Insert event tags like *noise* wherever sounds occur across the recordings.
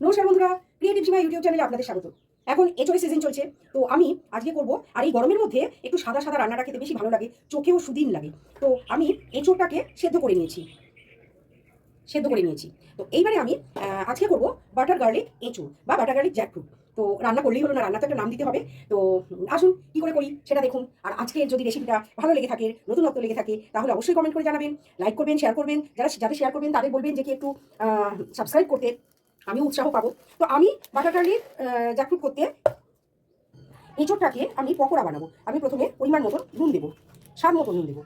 নমস্কার বন্ধুরা ক্রিয়েটিভ সীমা ইউটিউব চ্যানেলে আপনাদের স্বাগত। এখন এচোরের সিজন চলছে, তো আমি আজকে করব, আর এই গরমের মধ্যে একটু সাদা সাদা রান্নাটা খেতে বেশি ভালো লাগে, চোখেও সুদিন লাগে। তো আমি এঁচোড়টাকে সেদ্ধ করে নিয়েছি। সেদ্ধ করে নিয়েছি। তো এইবারে আমি আজকে করব বাটার গার্লিক এঁচোড় বা বাটার গার্লিক জ্যাকফ্রুট তো রান্না করলেই হলো না রান্না তো একটা নাম দিতে হবে। তো আসুন, কি করে করি সেটা দেখুন। আর আজকে যদি রেসিপিটা ভালো লেগে থাকে, নতুনত্ব লেগে থাকে, তাহলে অবশ্যই কমেন্ট করে জানাবেন লাইক করবেন শেয়ার করবেন। যারা, যাদের শেয়ার করবেন, তাদের বলবেন যে কি একটু সাবস্ক্রাইব করতে আমিও উৎসাহ পাবো। তো আমি বাটার গার্লিক জ্যাকফ্রুট করতে এঁচোড়টাকে আমি পকোড়া বানাবো। আমি প্রথমে পরিমাণ মতো নুন দেবো। স্বাদ মতো নুন দেবো।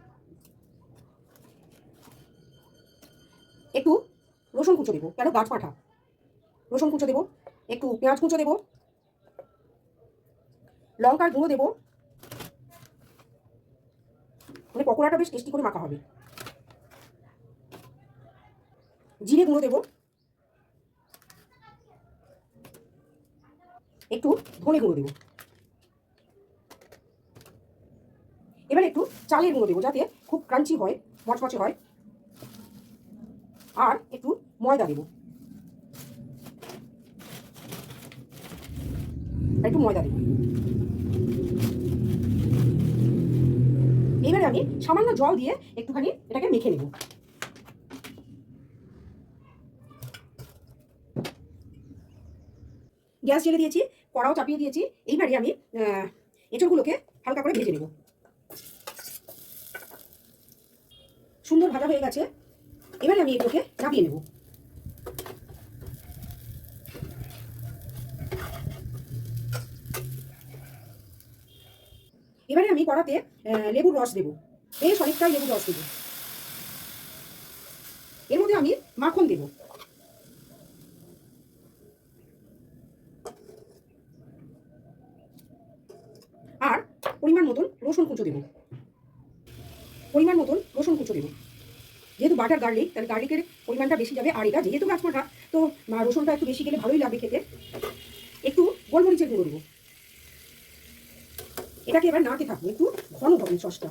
একটু রসুন কুচো দেবো, কেন গাছ পাঠা। রসুন কুচো দেবো, একটু পেঁয়াজ কুচো দেবো, লঙ্কার গুঁড়ো দেবো। মানে পকোড়াটা বেশ টেস্টি করে মাখা হবে। জিরে গুঁড়ো দেবো। একটু ধনে গুঁড়ো দেবো। এবার একটু চালের গুঁড়ো দেবো যাতে খুব ক্রাঞ্চি হয়, মচমচে হয়। আর একটু ময়দা দেবো। একটু ময়দা দেবো। এবারে আমি সামান্য জল দিয়ে একটুখানি এটাকে মেখে নেব। গ্যাস জেলে দিয়েছি, কড়াও চাপিয়ে দিয়েছি, এইবারে আমি এঁচড়গুলোকে হালকা করে ভেজে নেব। সুন্দর ভাজা হয়ে গেছে, এবারে আমি এগুলোকে নামিয়ে নেব। এবারে আমি কড়াতে লেবুর রস দেবো, বেশ অনেকটাই লেবুর রস দেবো। এর মধ্যে আমি মাখন দেবো আর পরিমাণ মতন রসুন কুচো দেবো। পরিমাণ মতন রসুন কুচো দেবো। যেহেতু বাটার গার্লিক তাহলে গার্লিকের পরিমাণটা বেশি যাবে আর এটা যেহেতু গাছপাঠা তো রসুনটা একটু বেশি গেলে ভালোই লাগবে খেতে। একটু গোলমরিচের গুঁড়ো দেবো। এটাকে এবার নাড়তে থাকব, একটু ঘন হবে সসটা।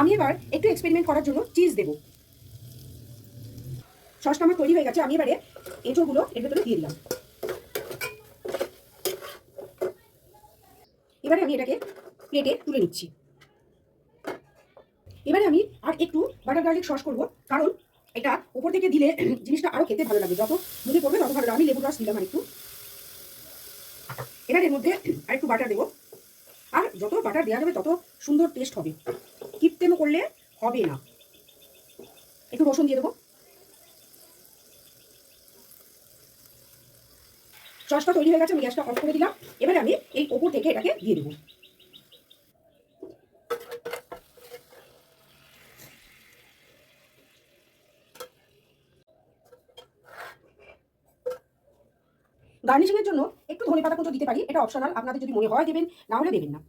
আমি এবার একটু এক্সপেরিমেন্ট করার জন্য চিজ দেবো। সসটা আমার তৈরি হয়ে গেছে, আমি এবারে এঁচোড়গুলো এর ভেতরে দিয়ে দিলাম। এবারে আমি এটাকে প্লেটে তুলে নিচ্ছি। এবারে আমি আর একটু বাটার গার্লিক সস করব, কারণ এটা উপর থেকে দিলে *clears throat* জিনিসটা আরও খেতে ভালো লাগবে যত মুখে পড়বে তত ভালো আমি লেবুর রস দিলাম আর একটু এবার এর মধ্যে আর একটু বাটার দেবো। আর যত বাটার দেওয়া যাবে তত সুন্দর টেস্ট হবে। কীর্তেমও করলে হবে না। একটু রসুন দিয়ে দেবো। সসটা তৈরি হয়ে গেছে, আমি গ্যাসটা অফ করে দিলাম। এবারে আমি এই ওপর থেকে এটাকে দিয়ে দেবো। গার্নিশিং এর জন্য একটু ধনে পাতা কুচো দিতে পারি, এটা অপশনাল, আপনাদের যদি মনে হয় দেবেন, না হলে দেবেন না।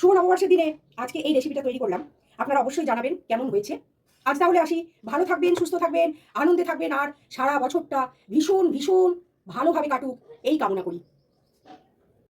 শুভ নববর্ষের দিনে আজকে এই রেসিপিটা তৈরি করলাম। আপনারা অবশ্যই জানাবেন কেমন হয়েছে। আজ তাহলে আসি। ভালো থাকবেন, সুস্থ থাকবেন, আনন্দে থাকবেন, আর সারা বছরটা ভীষণ ভীষণ ভালোভাবে কাটুক, এই কামনা করি।